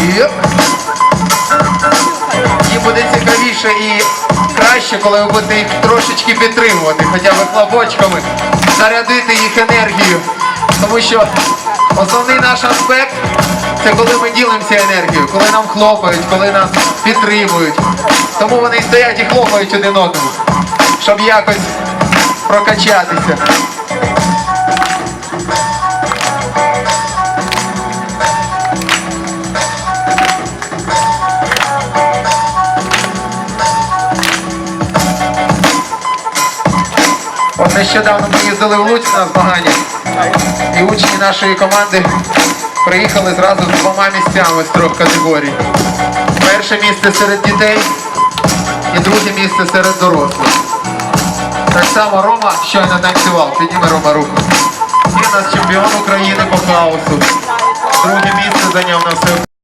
Єп. І буде цікавіше і краще, коли ви будете їх трошечки підтримувати, хоча б хлопочками, зарядити їх енергію. Тому що основний наш аспект це коли ми ділимося енергією, коли нам хлопають, коли нас підтримують. Тому вони стоять і хлопають один одному, щоб якось прокачатися. Нещодавно ми їздили в Луцьк на змагання, і учні нашої команди приїхали зразу з двома місцями з трьох категорій. Перше місце серед дітей і друге місце серед дорослих. Так само Рома щойно танцював, підніме Рома руку. Він у нас чемпіон України по хаосу. Друге місце зайняв на все.